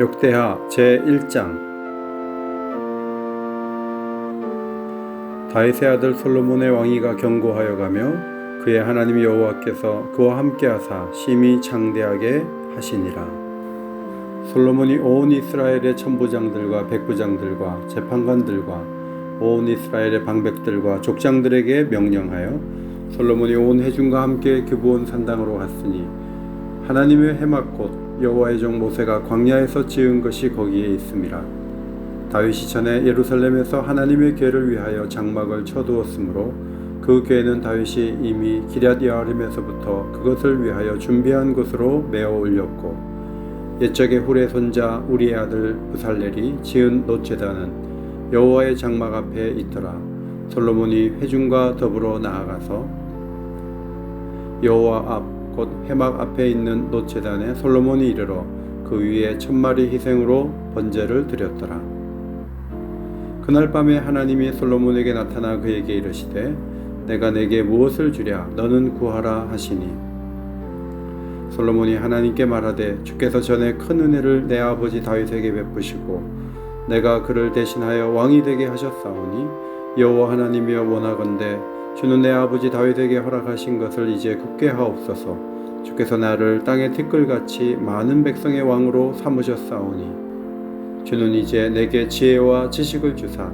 역대하 제1장. 다윗의 아들 솔로몬의 왕위가 견고하여 가며 그의 하나님 여호와께서 그와 함께하사 심히 창대하게 하시니라. 솔로몬이 온 이스라엘의 천부장들과 백부장들과 재판관들과 온 이스라엘의 방백들과 족장들에게 명령하여 솔로몬이 온 회중과 함께 기브온 산당으로 갔으니 하나님의 해막 곧 여호와의 종 모세가 광야에서 지은 것이 거기에 있음이라. 다윗이 전에 예루살렘에서 하나님의 궤를 위하여 장막을 쳐두었으므로 그 궤는 다윗이 이미 기럇 여아림에서부터 그것을 위하여 준비한 곳으로 메어 올렸고 옛적의 훌의 손자 우리의 아들 부살렐이 지은 노제단은 여호와의 장막 앞에 있더라. 솔로몬이 회중과 더불어 나아가서 여호와 앞 곧 해막 앞에 있는 노체단에 솔로몬이 이르러 그 위에 천마리 희생으로 번제를 드렸더라. 그날 밤에 하나님이 솔로몬에게 나타나 그에게 이르시되 내가 내게 무엇을 주랴 너는 구하라 하시니 솔로몬이 하나님께 말하되 주께서 전에 큰 은혜를 내 아버지 다윗에게 베푸시고 내가 그를 대신하여 왕이 되게 하셨사오니 여호와 하나님이여 원하건대 주는 내 아버지 다윗에게 허락하신 것을 이제 굳게 하옵소서. 주께서 나를 땅의 티끌같이 많은 백성의 왕으로 삼으셨사오니 주는 이제 내게 지혜와 지식을 주사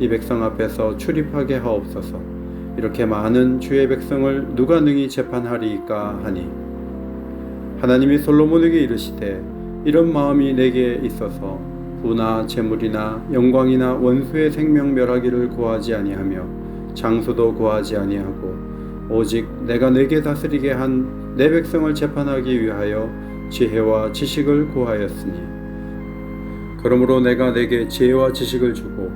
이 백성 앞에서 출입하게 하옵소서. 이렇게 많은 주의 백성을 누가 능히 재판하리이까 하니 하나님이 솔로몬에게 이르시되 이런 마음이 내게 있어서 부나 재물이나 영광이나 원수의 생명 멸하기를 구하지 아니하며 장소도 구하지 아니하고 오직 내가 내게 다스리게 한 내 백성을 재판하기 위하여 지혜와 지식을 구하였으니. 그러므로 내가 내게 지혜와 지식을 주고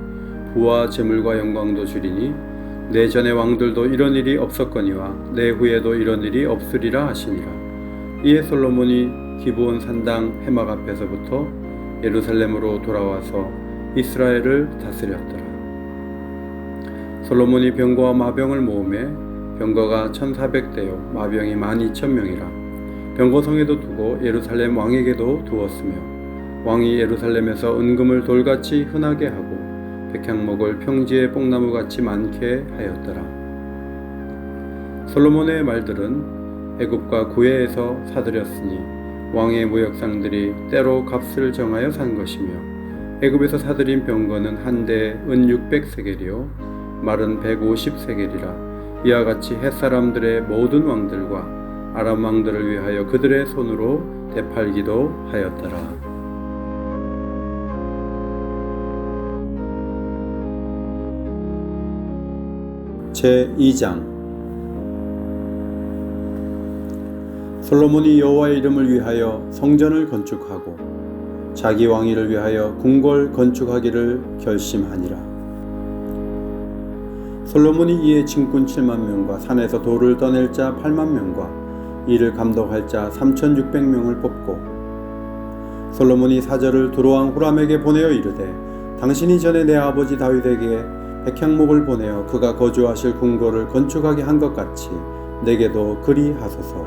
부와 재물과 영광도 주리니 내 전의 왕들도 이런 일이 없었거니와 내 후에도 이런 일이 없으리라 하시니라. 이에 솔로몬이 기브온 산당 해막 앞에서부터 예루살렘으로 돌아와서 이스라엘을 다스렸더라 솔로몬이 병거와 마병을 모음에 병거가 1400대요. 마병이 12,000명이라. 병거성에도 두고 예루살렘 왕에게도 두었으며 왕이 예루살렘에서 은금을 돌같이 흔하게 하고 백향목을 평지에 뽕나무같이 많게 하였더라. 솔로몬의 말들은 애굽과 구해에서 사들였으니 왕의 무역상들이 때로 값을 정하여 산 것이며 애굽에서 사들인 병거는 한 대에 은 600세겔이요 말은 150세겔이라 이와 같이 햇사람들의 모든 왕들과 아람 왕들을 위하여 그들의 손으로 되팔기도 하였더라. 제 2장 솔로몬이 여호와의 이름을 위하여 성전을 건축하고 자기 왕위를 위하여 궁궐 건축하기를 결심하니라. 솔로몬이 이에 진군 7만 명과 산에서 돌을 떠낼 자 8만 명과 이를 감독할 자 3,600명을 뽑고 솔로몬이 사절을 두로왕 후람에게 보내어 이르되 당신이 전에 내 아버지 다윗에게 백향목을 보내어 그가 거주하실 궁궐을 건축하게 한 것 같이 내게도 그리 하소서.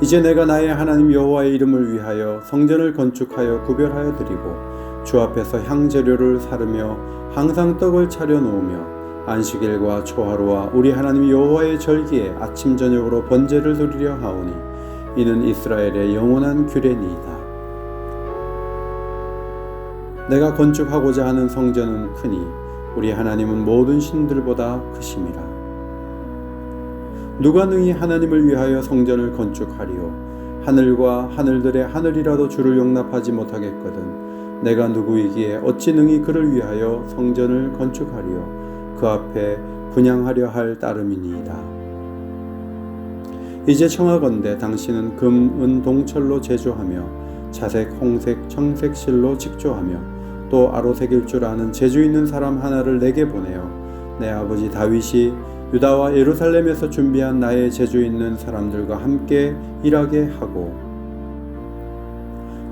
이제 내가 나의 하나님 여호와의 이름을 위하여 성전을 건축하여 구별하여 드리고 주 앞에서 향재료를 사르며 항상 떡을 차려 놓으며 안식일과 초하루와 우리 하나님 여호와의 절기에 아침 저녁으로 번제를 드리려 하오니 이는 이스라엘의 영원한 규례니이다. 내가 건축하고자 하는 성전은 크니 우리 하나님은 모든 신들보다 크심이라. 누가 능히 하나님을 위하여 성전을 건축하리요 하늘과 하늘들의 하늘이라도 주를 용납하지 못하겠거든 내가 누구이기에 어찌 능히 그를 위하여 성전을 건축하리요 그 앞에 분양하려 할 따름이니이다. 이제 청하건대 당신은 금, 은, 동철로 제조하며 자색, 홍색, 청색 실로 직조하며 또 아로색일 줄 아는 재주 있는 사람 하나를 내게 보내어 내 아버지 다윗이 유다와 예루살렘에서 준비한 나의 재주 있는 사람들과 함께 일하게 하고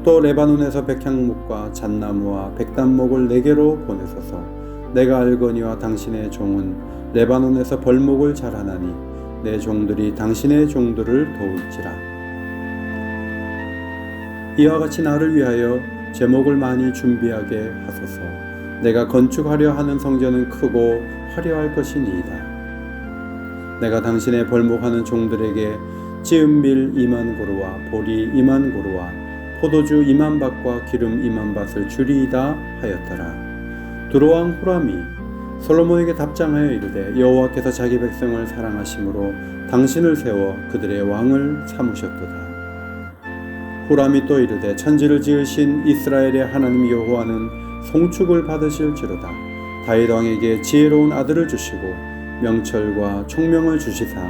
또 레바논에서 백향목과 잣나무와 백단목을 내게로 보내소서 내가 알거니와 당신의 종은 레바논에서 벌목을 자라나니 내 종들이 당신의 종들을 도울지라 이와 같이 나를 위하여 제목을 많이 준비하게 하소서. 내가 건축하려 하는 성전은 크고 화려할 것이니이다. 내가 당신의 벌목하는 종들에게 찌은밀 이만 고루와 보리 이만 고루와 포도주 이만 밭과 기름 이만 밭을 주리이다 하였더라. 두로왕 후람이 솔로몬에게 답장하여 이르되 여호와께서 자기 백성을 사랑하심으로 당신을 세워 그들의 왕을 삼으셨도다. 후람이 또 이르되 천지를 지으신 이스라엘의 하나님 여호와는 송축을 받으실지로다. 다윗 왕에게 지혜로운 아들을 주시고 명철과 총명을 주시사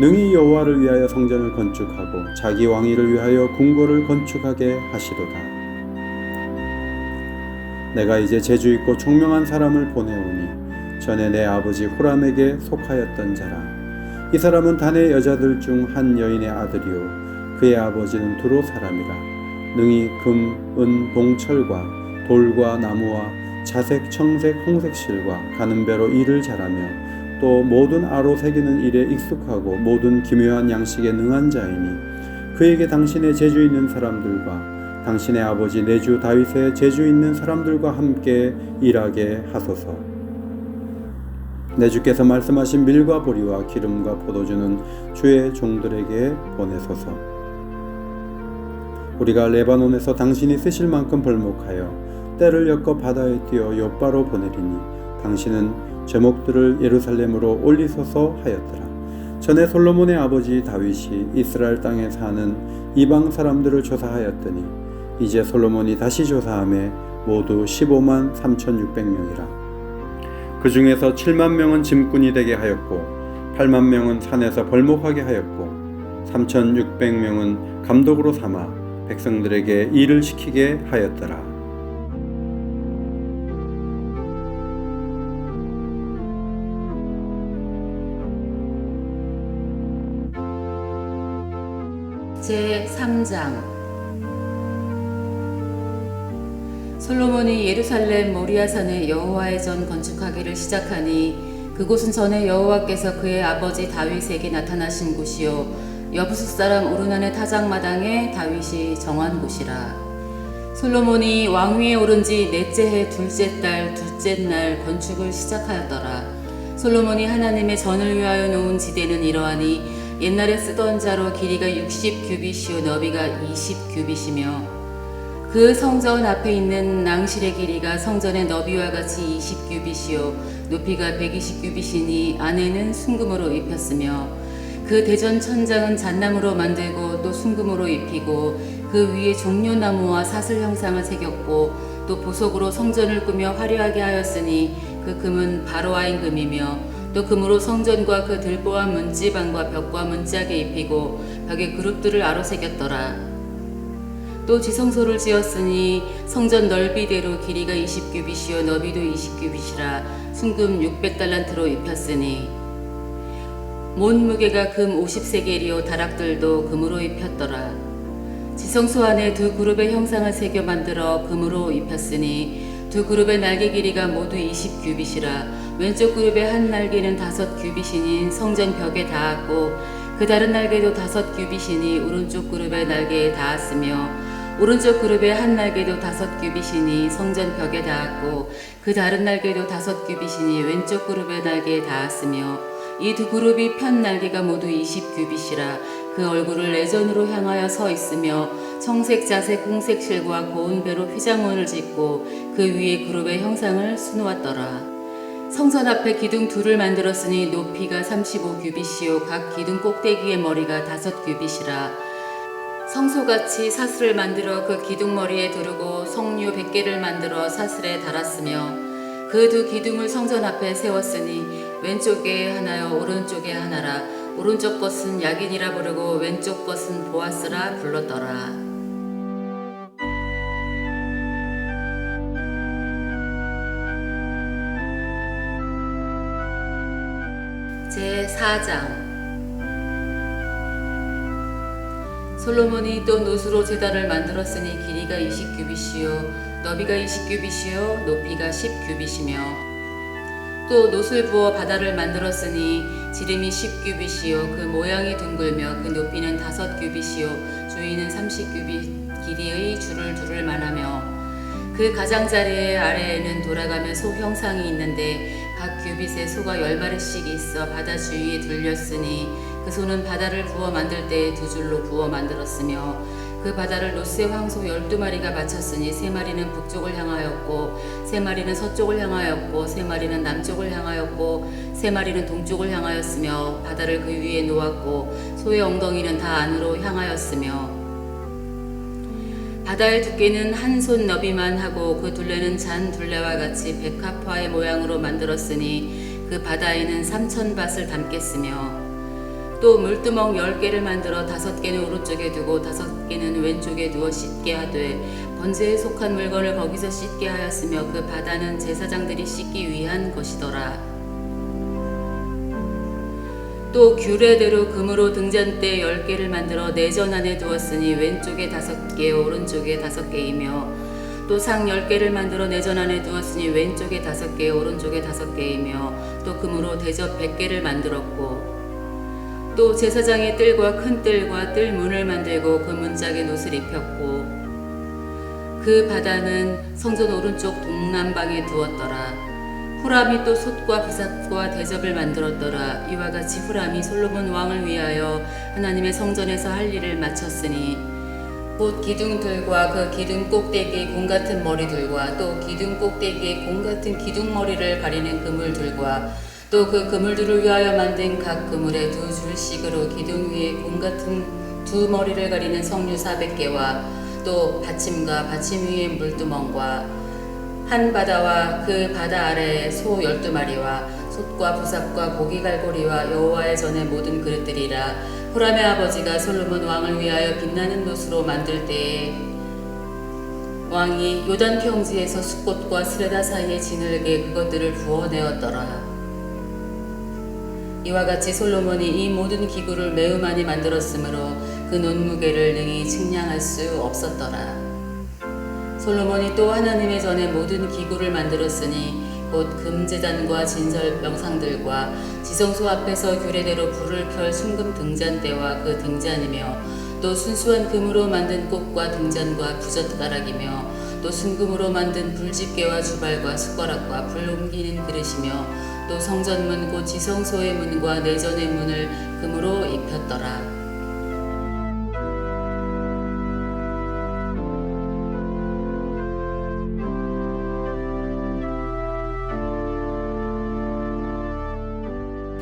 능히 여호와를 위하여 성전을 건축하고 자기 왕위를 위하여 궁궐을 건축하게 하시도다. 내가 이제 재주 있고 총명한 사람을 보내오니 전에 내 아버지 호람에게 속하였던 자라. 이 사람은 단의 여자들 중 한 여인의 아들이요 그의 아버지는 두로 사람이라. 능히 금, 은, 봉철과 돌과 나무와 자색, 청색, 홍색 실과 가는 배로 일을 잘하며 또 모든 아로 새기는 일에 익숙하고 모든 기묘한 양식에 능한 자이니 그에게 당신의 재주 있는 사람들과 당신의 아버지 내주 다윗의 재주 있는 사람들과 함께 일하게 하소서. 내 주께서 말씀하신 밀과 보리와 기름과 포도주는 주의 종들에게 보내소서. 우리가 레바논에서 당신이 쓰실 만큼 벌목하여 때를 엮어 바다에 띄어 요바로 보내리니 당신은 제목들을 예루살렘으로 올리소서 하였더라. 전에 솔로몬의 아버지 다윗이 이스라엘 땅에 사는 이방 사람들을 조사하였더니 이제 솔로몬이 다시 조사함에 모두 15만 3,600명이라. 그 중에서 7만 명은 짐꾼이 되게 하였고 8만 명은 산에서 벌목하게 하였고 3,600명은 감독으로 삼아 백성들에게 일을 시키게 하였더라. 제 3장 솔로몬이 예루살렘 모리아산에 여호와의 전 건축하기를 시작하니 그곳은 전에 여호와께서 그의 아버지 다윗에게 나타나신 곳이요. 여부수 사람 오르난의 타작마당에 다윗이 정한 곳이라. 솔로몬이 왕위에 오른 지 넷째 해 둘째 달 둘째 날 건축을 시작하였더라. 솔로몬이 하나님의 전을 위하여 놓은 지대는 이러하니 옛날에 쓰던 자로 길이가 60 규빗이요 너비가 20 규빗이며 그 성전 앞에 있는 낭실의 길이가 성전의 너비와 같이 20규빗이요 높이가 120규빗이니 안에는 순금으로 입혔으며 그 대전 천장은 잣나무로 만들고 또 순금으로 입히고 그 위에 종려나무와 사슬 형상을 새겼고 또 보석으로 성전을 꾸며 화려하게 하였으니 그 금은 바로아인 금이며 또 금으로 성전과 그 들보와 문지방과 벽과 문짝에 입히고 벽에 그룹들을 아로 새겼더라. 또 지성소를 지었으니 성전 넓이대로 길이가 20규빗이요 너비도 20규빗이라 순금 600달란트로 입혔으니 몬 무게가 금 50세겔이요 다락들도 금으로 입혔더라. 지성소 안에 두 그룹의 형상을 새겨 만들어 금으로 입혔으니 두 그룹의 날개 길이가 모두 20규빗이라 왼쪽 그룹의 한 날개는 다섯 규빗이니 성전 벽에 닿았고 그 다른 날개도 다섯 규빗이니 오른쪽 그룹의 날개에 닿았으며 오른쪽 그룹의 한 날개도 다섯 규빗이니 성전 벽에 닿았고 그 다른 날개도 다섯 규빗이니 왼쪽 그룹의 날개에 닿았으며 이 두 그룹이 편 날개가 모두 20규빗이라 그 얼굴을 내전으로 향하여 서 있으며 청색 자색 홍색 실과 고운 배로 휘장원을 짓고 그 위에 그룹의 형상을 수놓았더라. 성전 앞에 기둥 둘을 만들었으니 높이가 35규빗이요 각 기둥 꼭대기의 머리가 다섯 규빗이라 성소같이 사슬을 만들어 그 기둥머리에 두르고 성류 100개를 만들어 사슬에 달았으며 그 두 기둥을 성전 앞에 세웠으니 왼쪽에 하나요 오른쪽에 하나라. 오른쪽 것은 야긴이라 부르고 왼쪽 것은 보아스라 불렀더라. 제 4장 솔로몬이 또 노수로 제단을 만들었으니 길이가 20규빗이요 너비가 20규빗이요 높이가 10규빗이며. 또 놋을 부어 바다를 만들었으니 지름이 10규빗이요 그 모양이 둥글며 그 높이는 다섯 규빗이요 주위는 30규빗 길이의 줄을 두를 만하며. 그 가장자리 아래에는 돌아가며 소 형상이 있는데 각 규빗에 소가 열 마리씩 있어 바다 주위에 들렸으니 그 소는 바다를 부어 만들 때에 두 줄로 부어 만들었으며 그 바다를 노스의 황소 열두 마리가 바쳤으니 세 마리는 북쪽을 향하였고 세 마리는 서쪽을 향하였고 세 마리는 남쪽을 향하였고 세 마리는 동쪽을 향하였으며 바다를 그 위에 놓았고 소의 엉덩이는 다 안으로 향하였으며. 바다의 두께는 한 손 너비만 하고 그 둘레는 잔 둘레와 같이 백합화의 모양으로 만들었으니 그 바다에는 삼천 밭을 담겠으며 또 물두멍 열 개를 만들어 다섯 개는 오른쪽에 두고 다섯 개는 왼쪽에 두어 씻게 하되 번제에 속한 물건을 거기서 씻게 하였으며 그 바다는 제사장들이 씻기 위한 것이더라. 또 규례대로 금으로 등잔대 열 개를 만들어 내전 안에 두었으니 왼쪽에 다섯 개, 오른쪽에 다섯 개이며 또 상 열 개를 만들어 내전 안에 두었으니 왼쪽에 다섯 개, 오른쪽에 다섯 개이며 또 금으로 대접 백 개를 만들었고 또 제사장의 뜰과 큰 뜰과 뜰 문을 만들고 그 문짝에 놋을 입혔고 그 바다는 성전 오른쪽 동남방에 두었더라. 후람이 또 솥과 부삿과 대접을 만들었더라. 이와 같이 후람이 솔로몬 왕을 위하여 하나님의 성전에서 할 일을 마쳤으니 곧 기둥들과 그 기둥 꼭대기의 공 같은 머리들과 또 기둥 꼭대기의 공 같은 기둥 머리를 가리는 그물들과 또 그 그물들을 위하여 만든 각 그물에 두 줄씩으로 기둥 위에 공 같은 두 머리를 가리는 석류 400개와 또 받침과 받침 위에 물두멍과 한 바다와 그 바다 아래에 소 열두 마리와 솥과 부삽과 고기 갈고리와 여호와의 전의 모든 그릇들이라 후람의 아버지가 솔로몬 왕을 위하여 빛나는 놋으로 만들 때에 왕이 요단 평지에서 숫꽃과 스레다 사이에 지늘게 그것들을 부어내었더라. 이와 같이 솔로몬이 이 모든 기구를 매우 많이 만들었으므로 그 논무게를 능히 측량할 수 없었더라. 솔로몬이 또 하나님의 전에 모든 기구를 만들었으니 곧 금제단과 진설 명상들과 지성소 앞에서 규례대로 불을 켤 순금 등잔대와 그 등잔이며 또 순수한 금으로 만든 꽃과 등잔과 부젓가락이며 또 순금으로 만든 불집게와 주발과 숟가락과 불 옮기는 그릇이며 또 성전문 곧 지성소의 문과 내전의 문을 금으로 입혔더라.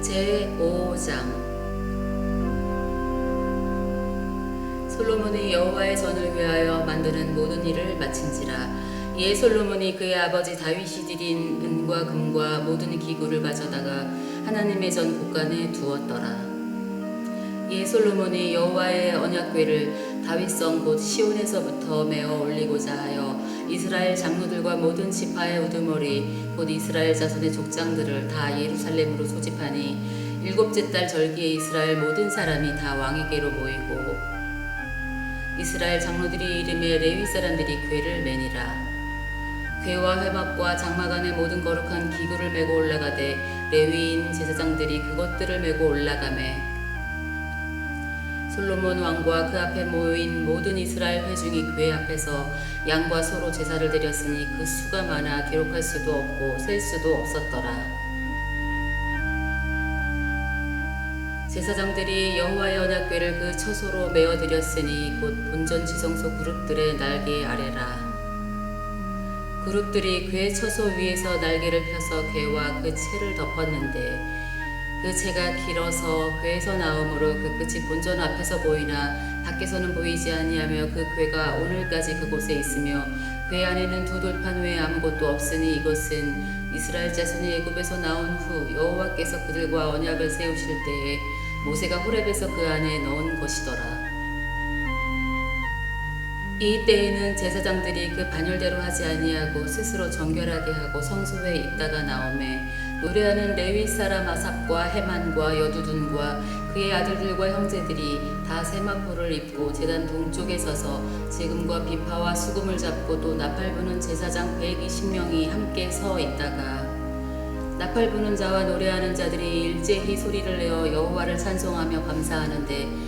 제5장 솔로몬이 여호와의 전을 위하여 만드는 모든 일을 마친지라 이에 솔로몬이 그의 아버지 다윗이 드린 은과 금과 모든 기구를 가져다가 하나님의 전 곳간에 두었더라. 이에 솔로몬이 여호와의 언약궤를 다윗성 곧 시온에서부터 메어 올리고자 하여 이스라엘 장로들과 모든 지파의 우두머리 곧 이스라엘 자손의 족장들을 다 예루살렘으로 소집하니 일곱째 달 절기에 이스라엘 모든 사람이 다 왕에게로 모이고 이스라엘 장로들이 이름에 레위 사람들이 궤를 매니라 궤와 회막과 장막 안의 모든 거룩한 기구를 메고 올라가되 레위인 제사장들이 그것들을 메고 올라가매 솔로몬 왕과 그 앞에 모인 모든 이스라엘 회중이 궤 앞에서 양과 소로 제사를 드렸으니 그 수가 많아 기록할 수도 없고 셀 수도 없었더라. 제사장들이 여호와의 언약궤를 그 처소로 메어 드렸으니 곧 본전 지성소 그룹들의 날개 아래라. 그룹들이 궤 처소 위에서 날개를 펴서 궤와 그 채를 덮었는데 그 채가 길어서 궤에서 나오므로 그 끝이 본전 앞에서 보이나 밖에서는 보이지 아니하며 그 궤가 오늘까지 그곳에 있으며 궤 안에는 두 돌판 외에 아무것도 없으니 이것은 이스라엘 자손이 애굽에서 나온 후 여호와께서 그들과 언약을 세우실 때에 모세가 호렙에서 그 안에 넣은 것이더라. 이 때에는 제사장들이 그 반열대로 하지 아니하고 스스로 정결하게 하고 성소에 있다가 나오매 노래하는 레위 사람 아삽과 해만과 여두둔과 그의 아들들과 형제들이 다 세마포를 입고 제단 동쪽에 서서 지금과 비파와 수금을 잡고 또 나팔 부는 제사장 120명이 함께 서 있다가 나팔 부는 자와 노래하는 자들이 일제히 소리를 내어 여호와를 찬송하며 감사하는데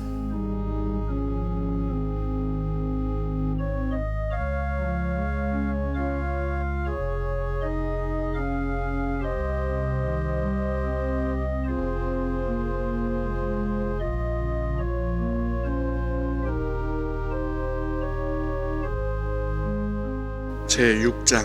제 6장.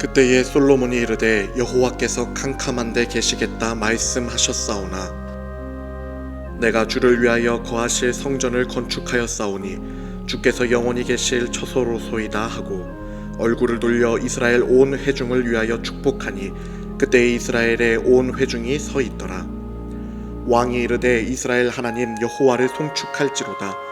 그때에 솔로몬이 이르되 여호와께서 캄캄한 데 계시겠다 말씀하셨사오나 내가 주를 위하여 거하실 성전을 건축하였사오니 주께서 영원히 계실 처소로소이다 하고 얼굴을 돌려 이스라엘 온 회중을 위하여 축복하니 그때 이스라엘의 온 회중이 서 있더라. 왕이 이르되 이스라엘 하나님 여호와를 송축할지로다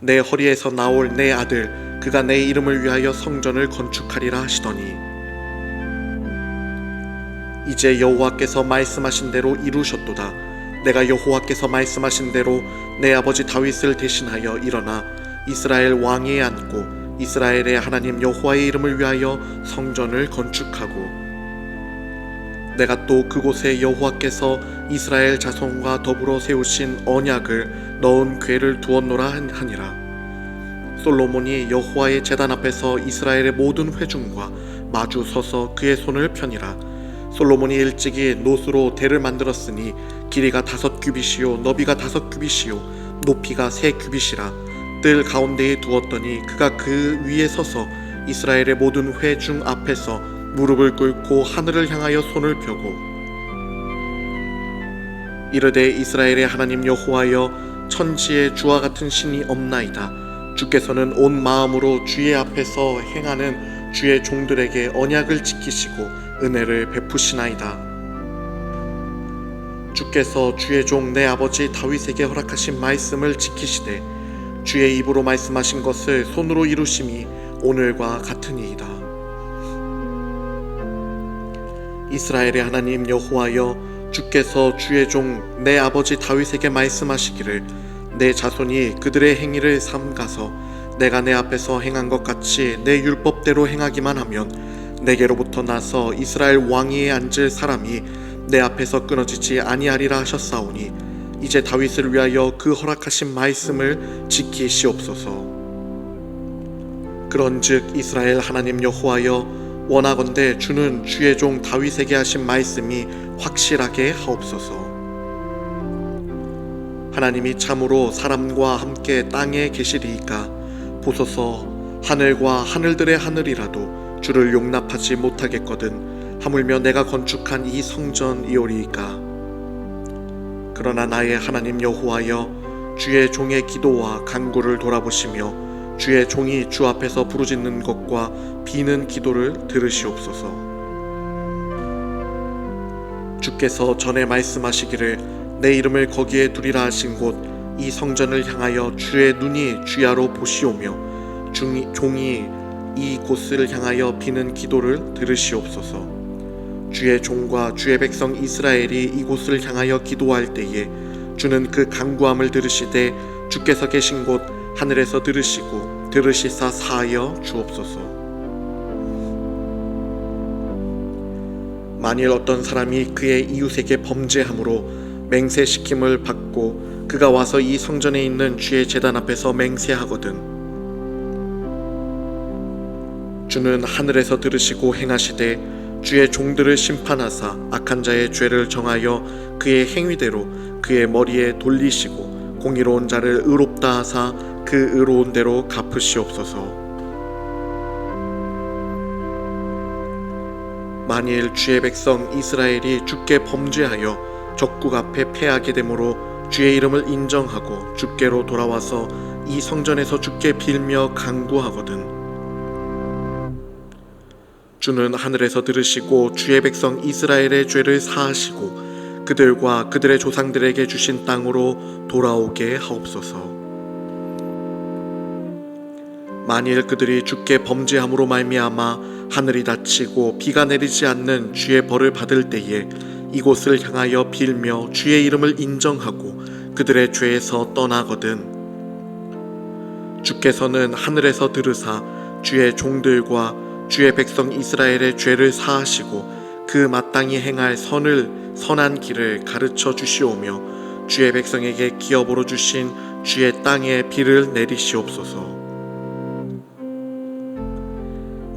내 허리에서 나올 내 아들 그가 내 이름을 위하여 성전을 건축하리라 하시더니. 이제 여호와께서 말씀하신 대로 이루셨도다. 내가 여호와께서 말씀하신 대로 내 아버지 다윗을 대신하여 일어나 이스라엘 왕위에 앉고 이스라엘의 하나님 여호와의 이름을 위하여 성전을 건축하고. 내가 또 그곳에 여호와께서 이스라엘 자손과 더불어 세우신 언약을 넣은 궤를 두었노라 하니라. 솔로몬이 여호와의 제단 앞에서 이스라엘의 모든 회중과 마주 서서 그의 손을 펴니라. 솔로몬이 일찍이 노수로 대를 만들었으니 길이가 다섯 규빗이요 너비가 다섯 규빗이요 높이가 세 규빗이라. 뜰 가운데에 두었더니 그가 그 위에 서서 이스라엘의 모든 회중 앞에서 무릎을 꿇고 하늘을 향하여 손을 펴고 이르되 이스라엘의 하나님 여호와여 천지에 주와 같은 신이 없나이다. 주께서는 온 마음으로 주의 앞에서 행하는 주의 종들에게 언약을 지키시고 은혜를 베푸시나이다. 주께서 주의 종 내 아버지 다윗에게 허락하신 말씀을 지키시되 주의 입으로 말씀하신 것을 손으로 이루심이 오늘과 같으니이다. 이스라엘의 하나님 여호와여 주께서 주의 종 내 아버지 다윗에게 말씀하시기를 내 자손이 그들의 행위를 삼가서 내가 내 앞에서 행한 것 같이 내 율법대로 행하기만 하면 내게로부터 나서 이스라엘 왕위에 앉을 사람이 내 앞에서 끊어지지 아니하리라 하셨사오니 이제 다윗을 위하여 그 허락하신 말씀을 지키시옵소서. 그런즉 이스라엘 하나님 여호와여 원하건대 주는 주의 종 다윗에게 하신 말씀이 확실하게 하옵소서. 하나님이 참으로 사람과 함께 땅에 계시리이까 보소서 하늘과 하늘들의 하늘이라도 주를 용납하지 못하겠거든 하물며 내가 건축한 이 성전이오리이까 그러나 나의 하나님 여호와여 주의 종의 기도와 간구를 돌아보시며 주의 종이 주 앞에서 부르짖는 것과 비는 기도를 들으시옵소서. 주께서 전에 말씀하시기를 내 이름을 거기에 두리라 하신 곳 이 성전을 향하여 주의 눈이 주야로 보시오며 중이, 종이 이 곳을 향하여 비는 기도를 들으시옵소서. 주의 종과 주의 백성 이스라엘이 이곳을 향하여 기도할 때에 주는 그 간구함을 들으시되 주께서 계신 곳 하늘에서 들으시고 들으시사 사하여 주옵소서. 만일 어떤 사람이 그의 이웃에게 범죄함으로 맹세시킴을 받고 그가 와서 이 성전에 있는 주의 제단 앞에서 맹세하거든 주는 하늘에서 들으시고 행하시되 주의 종들을 심판하사 악한 자의 죄를 정하여 그의 행위대로 그의 머리에 돌리시고 공의로운 자를 의롭다 하사 그 의로운 대로 갚으시옵소서. 만일 주의 백성 이스라엘이 주께 범죄하여 적국 앞에 패하게 되므로 주의 이름을 인정하고 주께로 돌아와서 이 성전에서 주께 빌며 간구하거든 주는 하늘에서 들으시고 주의 백성 이스라엘의 죄를 사하시고 그들과 그들의 조상들에게 주신 땅으로 돌아오게 하옵소서. 만일 그들이 주께 범죄함으로 말미암아 하늘이 닫히고 비가 내리지 않는 주의 벌을 받을 때에 이곳을 향하여 빌며 주의 이름을 인정하고 그들의 죄에서 떠나거든 주께서는 하늘에서 들으사 주의 종들과 주의 백성 이스라엘의 죄를 사하시고 그 마땅히 행할 선을 선한 길을 가르쳐 주시오며 주의 백성에게 기업으로 주신 주의 땅에 비를 내리시옵소서.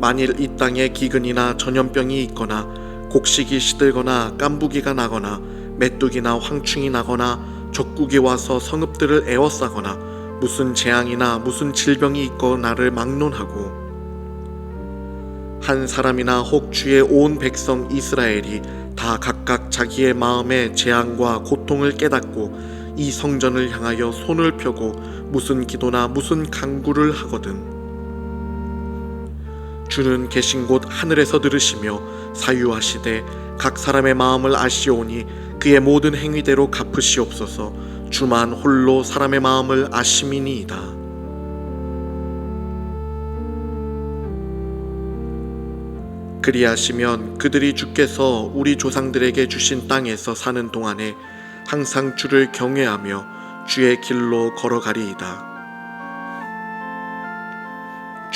만일 이 땅에 기근이나 전염병이 있거나 곡식이 시들거나 깐부기가 나거나 메뚜기나 황충이 나거나 적국이 와서 성읍들을 에워싸거나 무슨 재앙이나 무슨 질병이 있고 나를 막론하고 한 사람이나 혹 주의 온 백성 이스라엘이 다 각각 자기의 마음의 재앙과 고통을 깨닫고 이 성전을 향하여 손을 펴고 무슨 기도나 무슨 간구를 하거든 주는 계신 곳 하늘에서 들으시며 사유하시되 각 사람의 마음을 아시오니 그의 모든 행위대로 갚으시옵소서 주만 홀로 사람의 마음을 아심이니이다. 그리하시면 그들이 주께서 우리 조상들에게 주신 땅에서 사는 동안에 항상 주를 경외하며 주의 길로 걸어가리이다.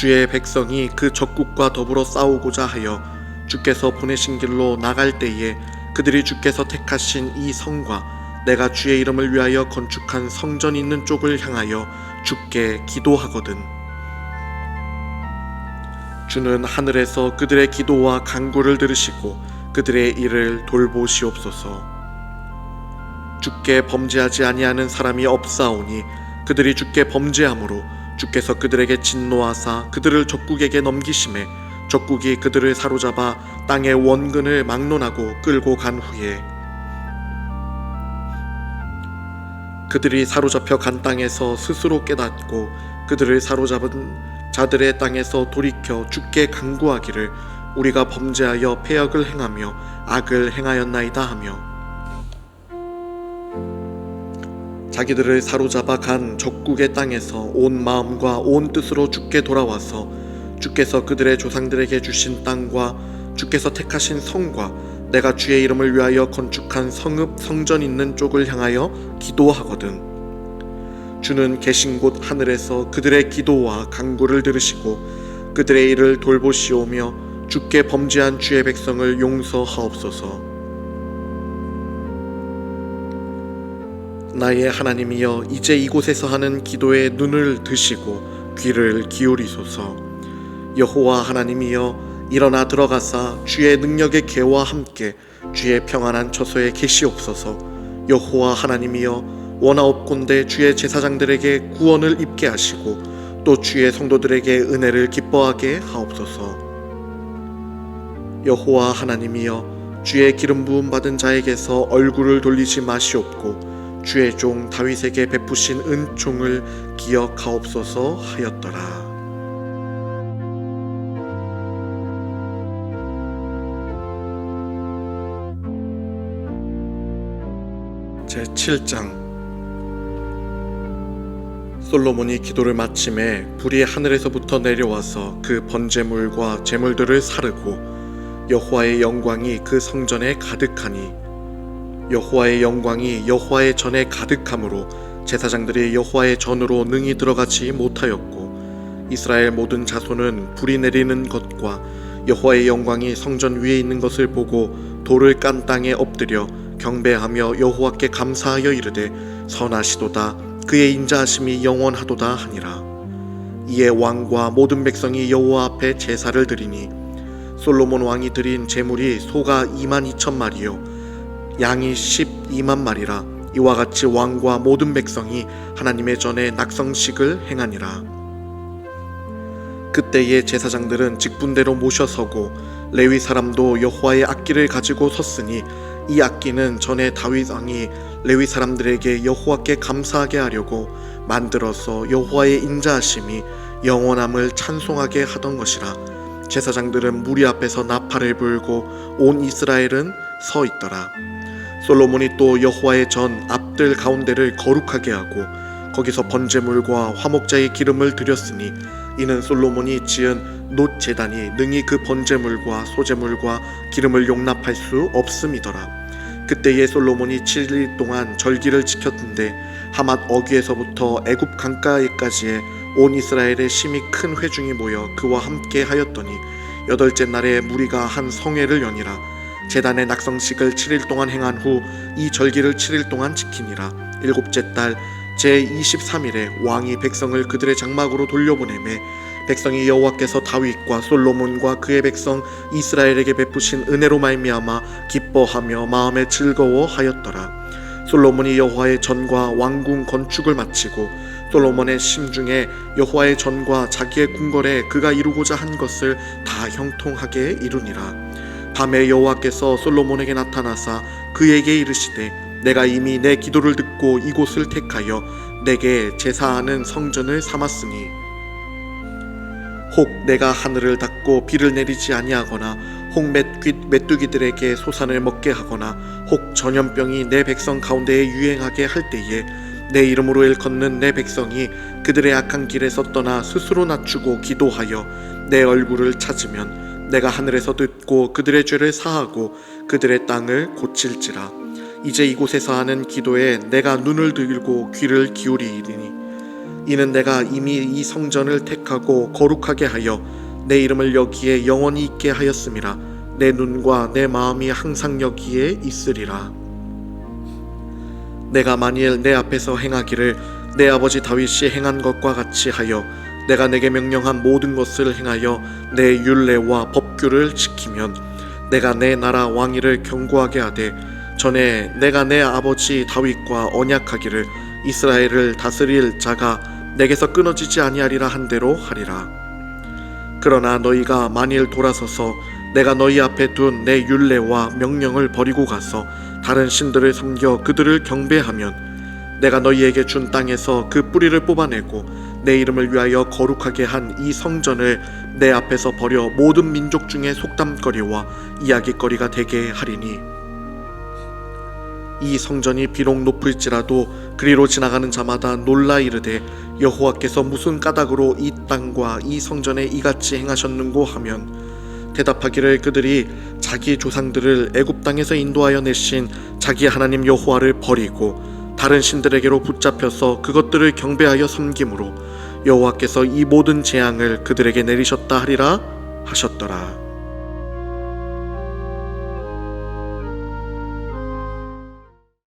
주의 백성이 그 적국과 더불어 싸우고자 하여 주께서 보내신 길로 나갈 때에 그들이 주께서 택하신 이 성과 내가 주의 이름을 위하여 건축한 성전 있는 쪽을 향하여 주께 기도하거든. 주는 하늘에서 그들의 기도와 간구를 들으시고 그들의 일을 돌보시옵소서. 주께 범죄하지 아니하는 사람이 없사오니 그들이 주께 범죄함으로 주께서 그들에게 진노하사 그들을 적국에게 넘기심에 적국이 그들을 사로잡아 땅의 원근을 막론하고 끌고 간 후에 그들이 사로잡혀 간 땅에서 스스로 깨닫고 그들을 사로잡은 자들의 땅에서 돌이켜 주께 간구하기를 우리가 범죄하여 패역을 행하며 악을 행하였나이다 하며 자기들을 사로잡아 간 적국의 땅에서 온 마음과 온 뜻으로 주께 돌아와서 주께서 그들의 조상들에게 주신 땅과 주께서 택하신 성과 내가 주의 이름을 위하여 건축한 성읍 성전 있는 쪽을 향하여 기도하거든 주는 계신 곳 하늘에서 그들의 기도와 간구를 들으시고 그들의 일을 돌보시오며 주께 범죄한 주의 백성을 용서하옵소서. 나의 하나님이여 이제 이곳에서 하는 기도에 눈을 드시고 귀를 기울이소서. 여호와 하나님이여 일어나 들어가사 주의 능력의 개와 함께 주의 평안한 처소에 계시옵소서. 여호와 하나님이여 원하옵건대 주의 제사장들에게 구원을 입게 하시고 또 주의 성도들에게 은혜를 기뻐하게 하옵소서. 여호와 하나님이여 주의 기름 부음 받은 자에게서 얼굴을 돌리지 마시옵고 주의 종 다윗에게 베푸신 은총을 기억하옵소서 하였더라. 제 7장 솔로몬이 기도를 마침에 불이 하늘에서부터 내려와서 그 번제물과 제물들을 사르고 여호와의 영광이 그 성전에 가득하니 여호와의 영광이 여호와의 전에 가득함으로 제사장들이 여호와의 전으로 능히 들어가지 못하였고 이스라엘 모든 자손은 불이 내리는 것과 여호와의 영광이 성전 위에 있는 것을 보고 돌을 깐 땅에 엎드려 경배하며 여호와께 감사하여 이르되 선하시도다. 그의 인자하심이 영원하도다 하니라. 이에 왕과 모든 백성이 여호와 앞에 제사를 드리니 솔로몬 왕이 드린 제물이 소가 2만 2천 마리요 양이 12만 마리라. 이와 같이 왕과 모든 백성이 하나님의 전에 낙성식을 행하니라. 그때의 제사장들은 직분대로 모셔서고 레위 사람도 여호와의 악기를 가지고 섰으니 이 악기는 전에 다윗 왕이 레위 사람들에게 여호와께 감사하게 하려고 만들어서 여호와의 인자하심이 영원함을 찬송하게 하던 것이라. 제사장들은 무리 앞에서 나팔을 불고 온 이스라엘은 서 있더라 솔로몬이 또 여호와의 전 앞들 가운데를 거룩하게 하고 거기서 번제물과 화목자의 기름을 드렸으니 이는 솔로몬이 지은 놋 제단이 능히 그 번제물과 소제물과 기름을 용납할 수 없음이더라. 그때에 솔로몬이 7일 동안 절기를 지켰는데 하맛 어귀에서부터 애굽 강가에까지의 온 이스라엘의 심히 큰 회중이 모여 그와 함께 하였더니 여덟째 날에 무리가 한 성회를 연이라 제단의 낙성식을 7일 동안 행한 후 이 절기를 7일 동안 지키니라. 일곱째 달 제 23일에 왕이 백성을 그들의 장막으로 돌려보내매 백성이 여호와께서 다윗과 솔로몬과 그의 백성 이스라엘에게 베푸신 은혜로 말미암아 기뻐하며 마음에 즐거워하였더라. 솔로몬이 여호와의 전과 왕궁 건축을 마치고 솔로몬의 심중에 여호와의 전과 자기의 궁궐에 그가 이루고자 한 것을 다 형통하게 이루니라 밤에 여호와께서 솔로몬에게 나타나사 그에게 이르시되 내가 이미 내 기도를 듣고 이곳을 택하여 내게 제사하는 성전을 삼았으니 혹 내가 하늘을 닫고 비를 내리지 아니하거나 혹 메뚜기들에게 소산을 먹게 하거나 혹 전염병이 내 백성 가운데에 유행하게 할 때에 내 이름으로 일컫는 내 백성이 그들의 악한 길에서 떠나 스스로 낮추고 기도하여 내 얼굴을 찾으면 내가 하늘에서 듣고 그들의 죄를 사하고 그들의 땅을 고칠지라. 이제 이곳에서 하는 기도에 내가 눈을 들고 귀를 기울이리니. 이는 내가 이미 이 성전을 택하고 거룩하게 하여 내 이름을 여기에 영원히 있게 하였음이라. 내 눈과 내 마음이 항상 여기에 있으리라. 내가 만일 내 앞에서 행하기를 내 아버지 다윗이 행한 것과 같이 하여 내가 내게 명령한 모든 것을 행하여 내 율례와 법규를 지키면 내가 내 나라 왕위를 견고하게 하되 전에 내가 내 아버지 다윗과 언약하기를 이스라엘을 다스릴 자가 내게서 끊어지지 아니하리라 한 대로 하리라. 그러나 너희가 만일 돌아서서 내가 너희 앞에 둔 내 율례와 명령을 버리고 가서 다른 신들을 섬겨 그들을 경배하면 내가 너희에게 준 땅에서 그 뿌리를 뽑아내고 내 이름을 위하여 거룩하게 한 이 성전을 내 앞에서 버려 모든 민족 중에 속담거리와 이야기거리가 되게 하리니. 이 성전이 비록 높을지라도 그리로 지나가는 자마다 놀라 이르되 여호와께서 무슨 까닭으로 이 땅과 이 성전에 이같이 행하셨는고 하면 대답하기를 그들이 자기 조상들을 애굽 땅에서 인도하여 내신 자기 하나님 여호와를 버리고 다른 신들에게로 붙잡혀서 그것들을 경배하여 섬김으로 여호와께서 이 모든 재앙을 그들에게 내리셨다 하리라 하셨더라.